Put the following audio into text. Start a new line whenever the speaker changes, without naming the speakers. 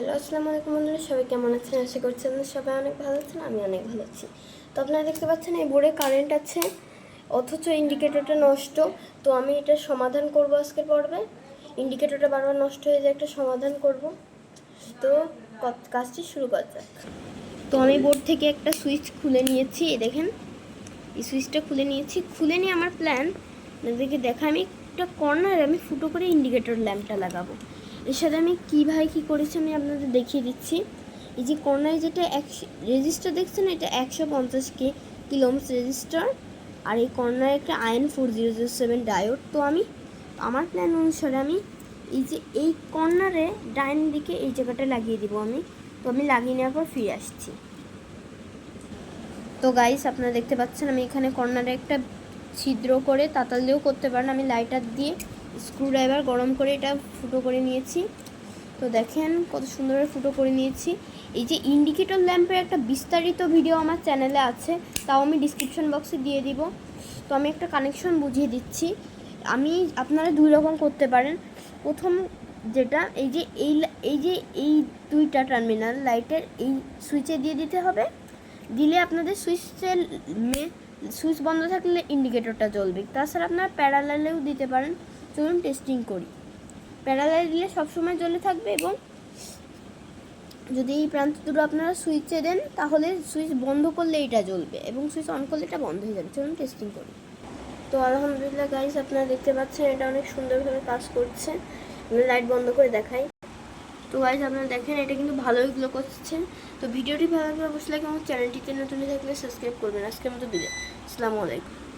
Hello, আসসালামু আলাইকুম বন্ধুরা, সবাই কেমন আছেন? আশা করছি আপনারা সবাই অনেক ভালো আছেন, আমি অনেক ভালো আছি। তো আপনারা দেখতে পাচ্ছেন এই বোর্ডে কারেন্ট আছে, অথচ ইন্ডিকেটরটা নষ্ট। তো আমি এটা সমাধান করব আজকের পর্বে। ইন্ডিকেটরটা বারবার নষ্ট হয়ে যায়, একটা সমাধান করব। তো কাজটি শুরু করা যাক। তো আমি বোর্ড থেকে একটা সুইচ খুলে নিয়েছি দেখেন। এই সুইচটা খুলে নিয়েছি। খুলে নিয়ে আমার প্ল্যান আপনাদেরকে দেখা আমি একটা কর্নারে আমি ফুটো করে ইন্ডিকেটর ল্যাম্পটা লাগাবো। এর সাথে আমি কীভাবে কী করেছি আমি আপনাদের দেখিয়ে দিচ্ছি। এই যে কর্নারে যেটা একশো রেজিস্টার দেখছেন এটা একশো পঞ্চাশ কে কিলোমস রেজিস্টার আর এই কর্নারে একটা I N four zero zero seven diode তো আমি, আমার প্ল্যান অনুসারে আমি এই যে এই কর্নারে ডাইন দিকে এই জায়গাটা লাগিয়ে দিব আমি। তো আমি লাগিয়ে নেওয়ার পর ফিরে আসছি। তো গাইস আপনারা দেখতে পাচ্ছেন আমি এখানে কর্নারে একটা ছিদ্র করে তাতাল দিয়েও করতে পারেন। আমি লাইটার দিয়ে স্ক্রুড্রাইভার গরম করে এটা ফুটো করে নিয়েছি। তো দেখেন কত সুন্দর ফুটো করে নিয়েছি। এই যে ইন্ডিকেটর ল্যাম্পের একটা বিস্তারিত ভিডিও আমার চ্যানেলে আছে, তাও আমি ডিসক্রিপশন বক্সে দিয়ে দিব। তো আমি একটা কানেকশন বুঝিয়ে দিচ্ছি। আমি, আপনারা দুই রকম করতে পারেন। প্রথম যেটা, এই যে এই এই যে এই দুইটা টার্মিনাল লাইটের এই সুইচে দিয়ে দিতে হবে। দিলে আপনাদের সুইচের সুইচ বন্ধ থাকলে ইন্ডিকেটরটা জ্বলবে। তাছাড়া আপনারা প্যারালালেও দিতে পারেন। চলুন টেস্টিং করি। প্যারালাল দিলে সবসময় জ্বলে থাকবে এবং যদি এই প্রান্ত দুটো আপনারা সুইচে দেন, তাহলে সুইচ বন্ধ করলে এটা জ্বলবে এবং সুইচ অন করলে এটা বন্ধ হয়ে যাবে। চলুন টেস্টিং করি। তো আলহামদুলিল্লাহ গাইস আপনারা দেখতে পাচ্ছেন এটা অনেক সুন্দরভাবে কাজ করছে। আমি লাইট বন্ধ করে দেখাই। তো গাইজ আপনারা দেখেন, এটা কিন্তু ভালোই গ্লো করছে। তো ভিডিওটি ভালো লাগলে অবশ্যই লাগে আমার চ্যানেলটিতে নতুন থাকলে সাবস্ক্রাইব করবেন। আজকের মতো বিদায়। আসসালামু আলাইকুম।